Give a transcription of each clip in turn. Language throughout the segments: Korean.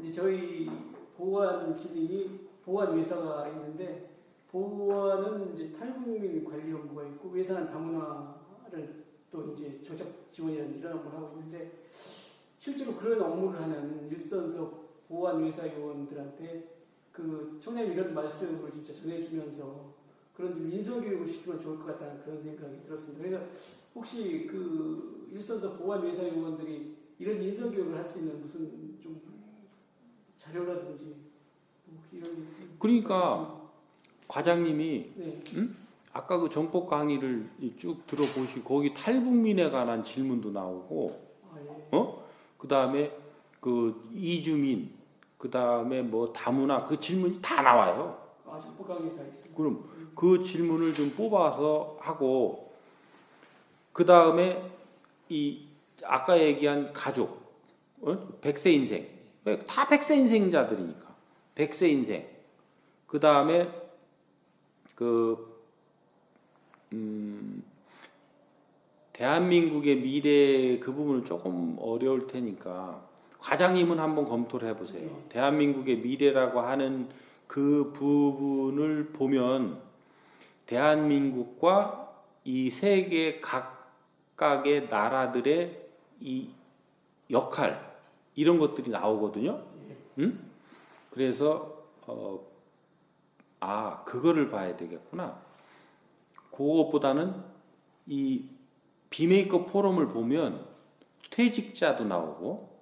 이제 저희 보안 기능이 보안 외사가 있는데 보안은 이제 탈북민 관리 연구가 있고 외사는 다문화를 또 이제 조작 지원이라는 이런 업무를 하고 있는데 실제로 그런 업무를 하는 일선석 보안 외사 요원들한테 그 총장님 이런 말씀을 진짜 전해주면서 그런 좀 인성 교육을 시키면 좋을 것 같다는 그런 생각이 들었습니다. 그래서 혹시 그 일선석 보안 외사 요원들이 이런 인성 교육을 할 수 있는 무슨 좀 자료라든지 뭐 이런 게 그러니까 과장님이 네, 아까 그 정법 강의를 이쭉 들어보시고 거기 탈북민에 관한 질문도 나오고 아, 예. 어? 그다음에 그 이주민 그다음에 뭐 다문화 그 질문이 다 나와요. 아, 정보 강의 다 있습니다. 그럼 그 질문을 좀 뽑아서 하고 그다음에 이 아까 얘기한 가족 어? 백세 인생 왜? 다 백세 인생자들이니까 백세 인생 그 다음에 그 음, 대한민국의 미래 그 부분은 조금 어려울 테니까 과장님은 한번 검토를 해보세요. 네. 대한민국의 미래라고 하는 그 부분을 보면 대한민국과 이 세계 각각의 나라들의 이 역할 이런 것들이 나오거든요. 응? 그래서 어, 아 그거를 봐야 되겠구나. 그것보다는 이 비메이커 포럼을 보면 퇴직자도 나오고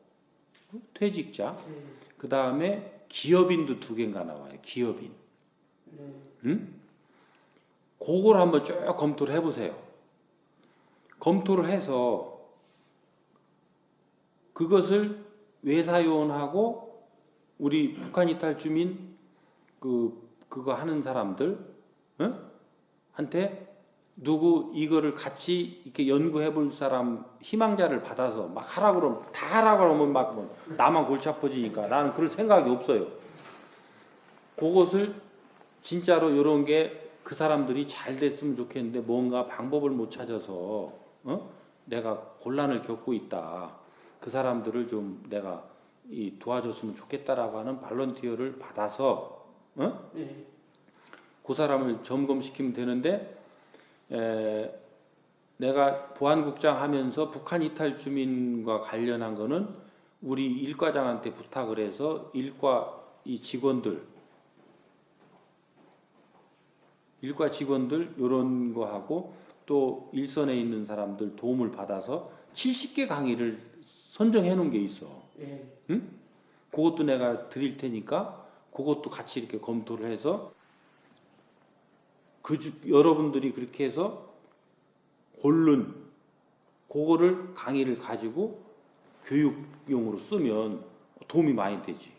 퇴직자 네, 그 다음에 기업인도 두 개인가 나와요. 기업인. 네, 응? 그걸 한번 쭉 검토를 해보세요. 검토를 해서 그것을 외사요원하고 우리 북한 이탈 주민 그 그거 하는 사람들 응? 한테 누구 이거를 같이 이렇게 연구해 볼 사람 희망자를 받아서 막 하라 그러면 다 하라 그러면 막 뭐 나만 골치 아파지니까 나는 그럴 생각이 없어요. 그것을 진짜로 이런 게 그 사람들이 잘 됐으면 좋겠는데 뭔가 방법을 못 찾아서 어? 내가 곤란을 겪고 있다. 그 사람들을 좀 내가 이 도와줬으면 좋겠다라고 하는 발런티어를 받아서 어? 네, 그 사람을 점검시키면 되는데 에, 내가 보안국장 하면서 북한 이탈 주민과 관련한 거는 우리 일과장한테 부탁을 해서 일과 이 직원들 일과 직원들 요런 거 하고 또 일선에 있는 사람들 도움을 받아서 70개 강의를 선정해 놓은 게 있어. 네, 그것도 내가 드릴 테니까 그것도 같이 이렇게 검토를 해서 그 주, 여러분들이 그렇게 해서 고른 그거를 강의를 가지고 교육용으로 쓰면 도움이 많이 되지.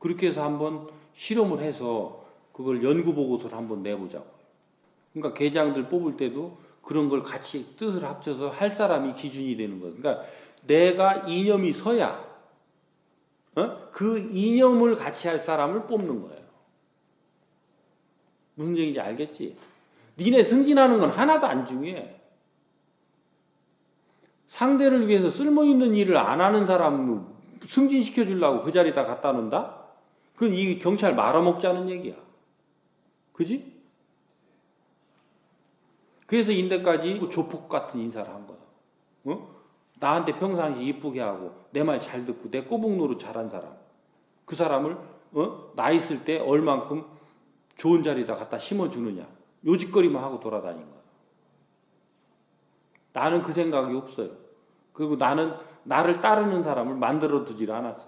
그렇게 해서 한번 실험을 해서 그걸 연구 보고서를 한번 내보자고. 그러니까 계장들 뽑을 때도 그런 걸 같이 뜻을 합쳐서 할 사람이 기준이 되는 거예요. 그러니까 내가 이념이 서야 어? 그 이념을 같이 할 사람을 뽑는 거예요. 무슨 얘기인지 알겠지? 니네 승진하는 건 하나도 안 중요해. 상대를 위해서 쓸모있는 일을 안 하는 사람을 승진시켜 주려고 그 자리에다 갖다 놓는다? 그건 이 경찰 말아먹자는 얘기야. 그지? 그래서 인대까지 조폭 같은 인사를 한 거야. 어? 나한테 평상시 이쁘게 하고 내 말 잘 듣고 내 꼬북 노릇 잘한 사람. 그 사람을 어? 나 있을 때 얼만큼 좋은 자리에다 갖다 심어주느냐. 요짓거리만 하고 돌아다닌 거야. 나는 그 생각이 없어요. 그리고 나는 나를 따르는 사람을 만들어 두질 않았어.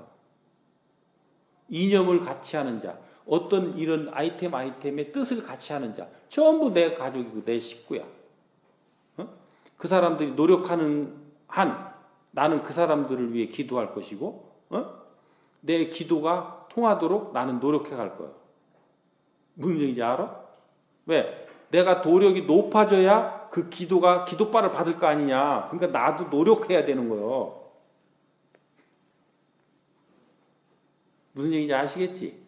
이념을 같이 하는 자, 어떤 이런 아이템 아이템의 뜻을 같이 하는 자, 전부 내 가족이고 내 식구야. 어? 그 사람들이 노력하는 한 나는 그 사람들을 위해 기도할 것이고, 어? 내 기도가 통하도록 나는 노력해 갈 거야. 무슨 얘기인지 알아? 왜? 내가 도력이 높아져야 그 기도가 기도바를 받을 거 아니냐. 그러니까 나도 노력해야 되는 거예요. 무슨 얘기인지 아시겠지?